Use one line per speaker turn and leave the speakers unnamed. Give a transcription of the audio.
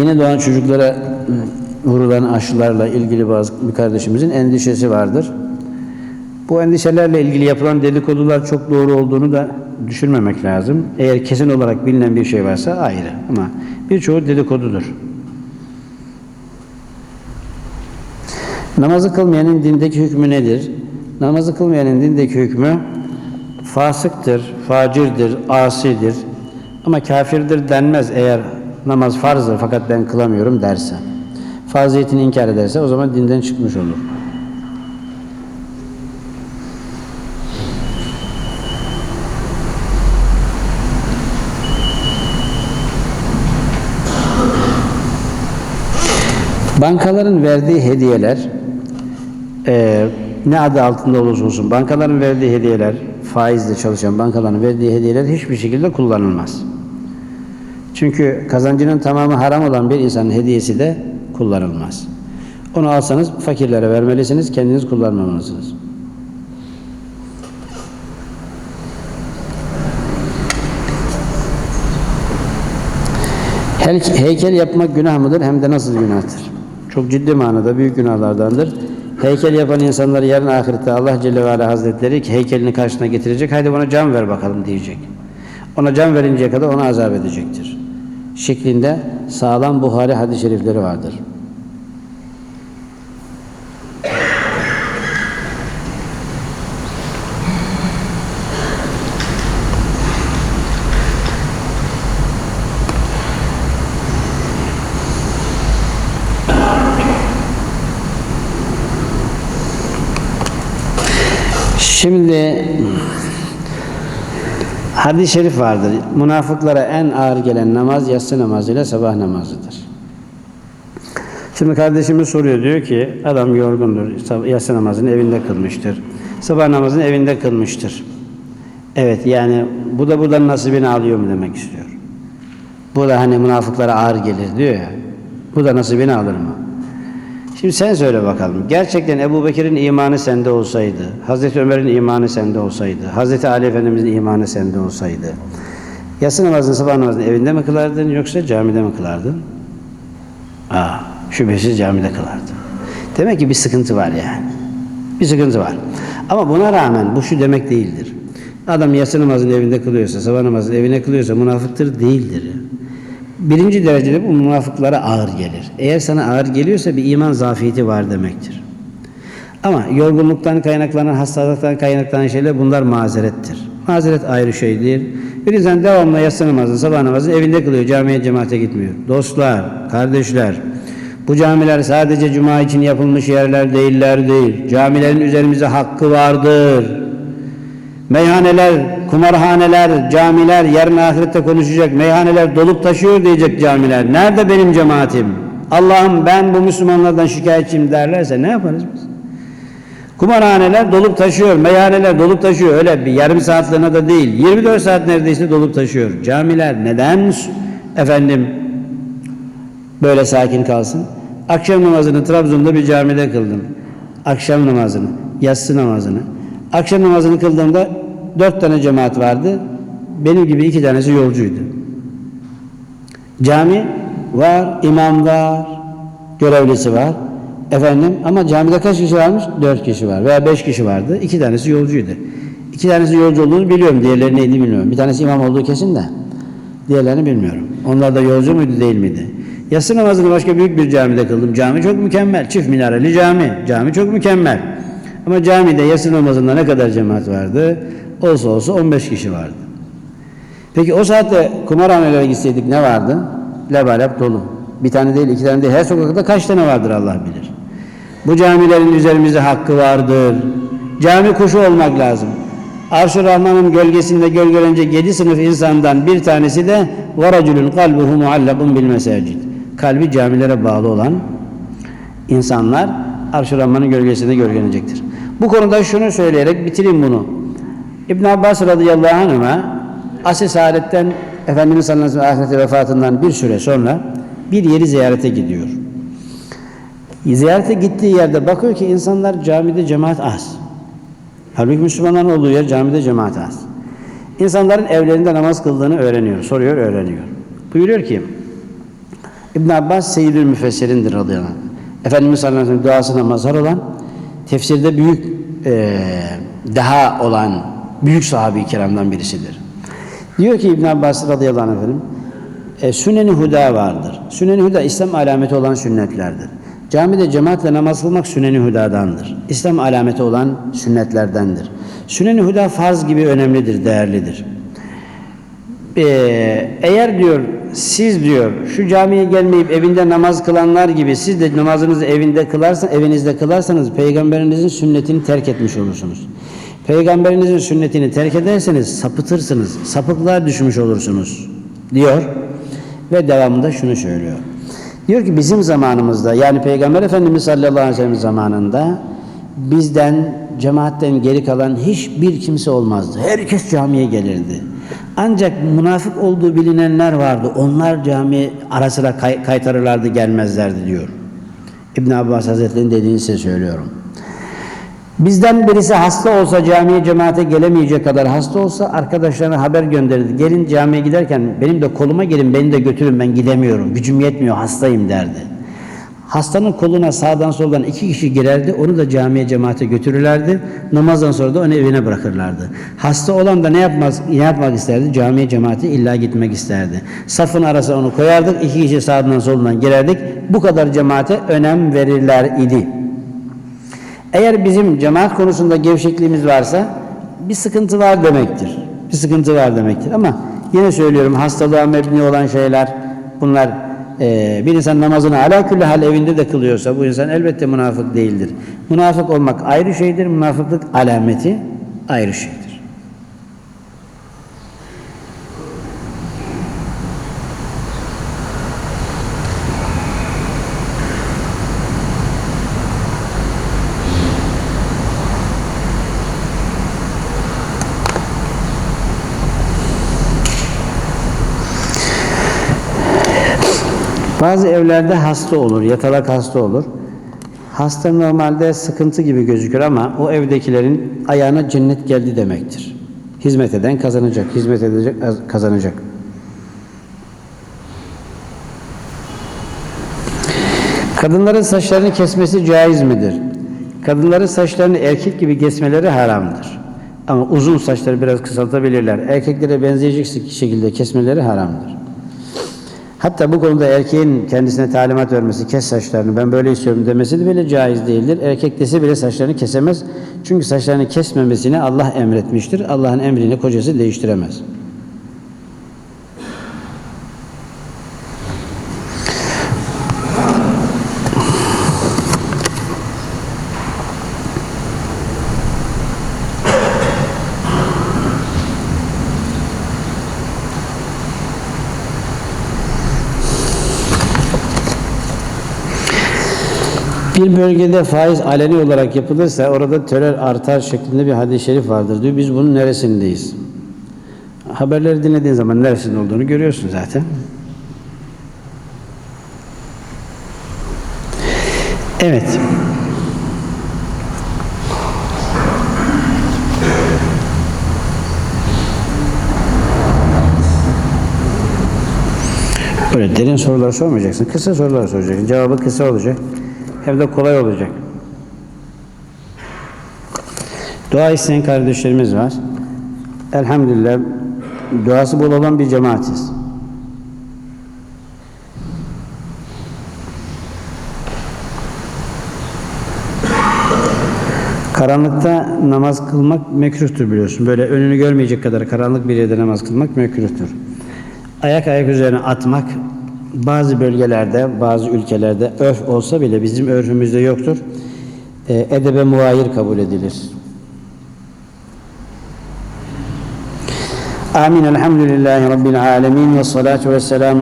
yeni doğan çocuklara vurulan aşılarla ilgili bazı bir kardeşimizin endişesi vardır. Bu endişelerle ilgili yapılan dedikodular çok doğru olduğunu da düşünmemek lazım. Eğer kesin olarak bilinen bir şey varsa ayrı ama birçoğu dedikodudur. Namazı kılmayanın dindeki hükmü nedir? Namazı kılmayanın dindeki hükmü fasıktır, facirdir, asidir. Ama kafirdir denmez eğer namaz farzdır fakat ben kılamıyorum derse. Farziyetini inkar ederse o zaman dinden çıkmış olur. Bankaların verdiği hediyeler e, ne adı altında olursa olsun bankaların verdiği hediyeler faizle çalışan bankaların verdiği hediyeler hiçbir şekilde kullanılmaz. Çünkü kazancının tamamı haram olan bir insanın hediyesi de kullanılmaz. Onu alsanız fakirlere vermelisiniz, kendiniz kullanmamalısınız. Heykel- yapmak günah mıdır hem de nasıl günahtır? Çok ciddi manada büyük günahlardandır. Heykel yapan insanları yarın ahirette Allah Celle ve Ala Hazretleri heykelini karşısına getirecek. Haydi bana can ver bakalım diyecek. Ona can verinceye kadar onu azap edecektir. Şeklinde sağlam Buhari hadis-i şerifleri vardır. Şimdi hadis-i şerif vardır. Münafıklara en ağır gelen namaz yatsı namazıyla sabah namazıdır. Şimdi kardeşimiz soruyor diyor ki adam yorgundur. Yatsı namazını evinde kılmıştır. Sabah namazını evinde kılmıştır. Evet yani bu da buradan nasibini alıyor mu demek istiyor. Bu da hani münafıklara ağır gelir diyor ya. Bu da nasibini alır mı? Şimdi sen söyle bakalım. Gerçekten Ebu Bekir'in imanı sende olsaydı, Hazreti Ömer'in imanı sende olsaydı, Hazreti Ali Efendimiz'in imanı sende olsaydı, yatsı namazını, sabah namazını evinde mi kılardın yoksa camide mi kılardın? Aa, şüphesiz camide kılardın. Demek ki bir sıkıntı var yani. Bir sıkıntı var. Ama buna rağmen bu şu demek değildir. Adam yatsı namazını evinde kılıyorsa, sabah namazını evine kılıyorsa münafıktır değildir. Birinci derecede bu münafıklara ağır gelir. Eğer sana ağır geliyorsa bir iman zafiyeti var demektir. Ama yorgunluktan kaynaklanan, hastalıktan kaynaklanan şeyler bunlar mazerettir. Mazeret ayrı şeydir. Bir insan devamlı yatsı namazını, sabah namazını evinde kılıyor, camiye cemaate gitmiyor. Dostlar, kardeşler, bu camiler sadece cuma için yapılmış yerler değiller değil. Camilerin üzerimize hakkı vardır. Meyhaneler, kumarhaneler, camiler yarın ahirette konuşacak. Meyhaneler dolup taşıyor diyecek camiler. Nerede benim cemaatim? Allah'ım ben bu Müslümanlardan şikayetçiyim derlerse ne yaparız biz? Kumarhaneler dolup taşıyor, meyhaneler dolup taşıyor. Öyle bir yarım saatliğine de değil. 24 saat neredeyse dolup taşıyor. Camiler neden efendim böyle sakin kalsın? Akşam namazını Trabzon'da bir camide kıldım. Akşam namazını, yatsı namazını. Akşam namazını kıldığımda dört tane cemaat vardı. Benim gibi iki tanesi yolcuydu. Cami var, imam var, görevlisi var. Efendim ama camide kaç kişi varmış? Dört kişi var veya beş kişi vardı. İki tanesi yolcuydu. İki tanesi yolcu olduğunu biliyorum. Diğerleri neydi bilmiyorum. Bir tanesi imam olduğu kesin de. Diğerlerini bilmiyorum. Onlar da yolcu muydu değil miydi? Yatsı namazını başka büyük bir camide kıldım. Cami çok mükemmel. Çift minareli cami. Cami çok mükemmel. Ama camide yatsı namazında ne kadar cemaat vardı? Olsa olsa 15 kişi vardı. Peki o saatte kumarhanelere gitseydik ne vardı? Lebalep dolu. Bir tane değil, iki tane değil. Her sokakta kaç tane vardır Allah bilir. Bu camilerin üzerimizde hakkı vardır. Cami kuşu olmak lazım. Arş-ı Rahman'ın gölgesinde gölgelenecek yedi sınıf insandan bir tanesi de وَرَجُلٌ قَلْبُهُ مُعَلَّقٌ بِالْمَسَاجِدِ Kalbi camilere bağlı olan insanlar Arş-ı Rahman'ın gölgesinde gölgelenecektir. Bu konuda şunu söyleyerek bitireyim bunu. İbn Abbas radıyallahu anh'a asr saadetten Efendimiz sallallahu aleyhi ve sellem vefatından bir süre sonra bir yeri ziyarete gidiyor. Ziyarete gittiği yerde bakıyor ki insanlar camide cemaat az. Halbuki Müslümanların olduğu yer camide cemaat az. İnsanların evlerinde namaz kıldığını öğreniyor. Soruyor, öğreniyor. Buyuruyor ki İbn Abbas Seyyidül Müfessirindir radıyallahu anh. Efendimiz sallallahu aleyhi ve sellem duasına mazhar olan, tefsirde büyük eee, daha olan büyük sahabi kiramdan birisidir. Diyor ki İbn Abbas radıyallahu anh efendim, e, Sünnen-i Huda vardır. Sünnen-i Huda İslam alameti olan sünnetlerdir. Camide cemaatle namaz kılmak Sünnen-i Huda'dandır. İslam alameti olan sünnetlerdendir. Sünnen-i Huda farz gibi önemlidir, değerlidir. Ee, eğer diyor siz diyor şu camiye gelmeyip evinde namaz kılanlar gibi siz de namazınızı evinde kılarsanız evinizde kılarsanız peygamberinizin sünnetini terk etmiş olursunuz. Peygamberinizin sünnetini terk ederseniz sapıtırsınız. Sapıklığa düşmüş olursunuz diyor ve devamında şunu söylüyor. Diyor ki bizim zamanımızda yani Peygamber Efendimiz sallallahu aleyhi ve sellem zamanında bizden cemaatten geri kalan hiçbir kimse olmazdı. Herkes camiye gelirdi. Ancak münafık olduğu bilinenler vardı. Onlar camiye ara sıra kay- kaytarırlardı gelmezlerdi diyor. İbn Abbas Hazretleri'nin dediğini size söylüyorum. Bizden birisi hasta olsa camiye cemaate gelemeyecek kadar hasta olsa arkadaşlarına haber gönderirdi. Gelin camiye giderken benim de koluma gelin beni de götürün ben gidemiyorum. Gücüm yetmiyor hastayım derdi. Hastanın koluna sağdan soldan iki kişi girerdi. Onu da camiye cemaate götürürlerdi. Namazdan sonra da onu evine bırakırlardı. Hasta olan da ne yapmak, ne yapmak isterdi? Camiye cemaate illa gitmek isterdi. Safın arasına onu koyardık. iki kişi sağdan soldan girerdik. Bu kadar cemaate önem verirler idi. Eğer bizim cemaat konusunda gevşekliğimiz varsa bir sıkıntı var demektir. Bir sıkıntı var demektir. Ama yine söylüyorum hastalığa mebni olan şeyler bunlar eee, bir insan namazını ala külli hal evinde de kılıyorsa bu insan elbette münafık değildir. Münafık olmak ayrı şeydir. Münafıklık alameti ayrı şeydir. Bazı evlerde hasta olur, yatalak hasta olur. Hasta normalde sıkıntı gibi gözükür ama o evdekilerin ayağına cennet geldi demektir. Hizmet eden kazanacak, hizmet edecek kazanacak. Kadınların saçlarını kesmesi caiz midir? Kadınların saçlarını erkek gibi kesmeleri haramdır. Ama uzun saçları biraz kısaltabilirler. Erkeklere benzeyecek şekilde kesmeleri haramdır. Hatta bu konuda erkeğin kendisine talimat vermesi, kes saçlarını ben böyle istiyorum demesi de bile caiz değildir. Erkek dese bile saçlarını kesemez. Çünkü saçlarını kesmemesini Allah emretmiştir. Allah'ın emrini kocası değiştiremez. Bir bölgede faiz aleni olarak yapılırsa orada terör artar şeklinde bir hadis-i şerif vardır diyor. Biz bunun neresindeyiz? Haberleri dinlediğin zaman neresinde olduğunu görüyorsun zaten. Evet. Öyle derin sorular sormayacaksın. Kısa sorular soracaksın. Cevabı kısa olacak. Hem de kolay olacak. Dua isteyen kardeşlerimiz var. Elhamdülillah duası bol olan bir cemaatiz. Karanlıkta namaz kılmak mekruhtur biliyorsun. Böyle önünü görmeyecek kadar karanlık bir yerde namaz kılmak mekruhtur. Ayak ayak üzerine atmak bazı bölgelerde, bazı ülkelerde örf olsa bile bizim örfümüzde yoktur. E, edebe muayir kabul edilir. Amin. Elhamdülillahi Rabbil alemin ve salatu ve selamu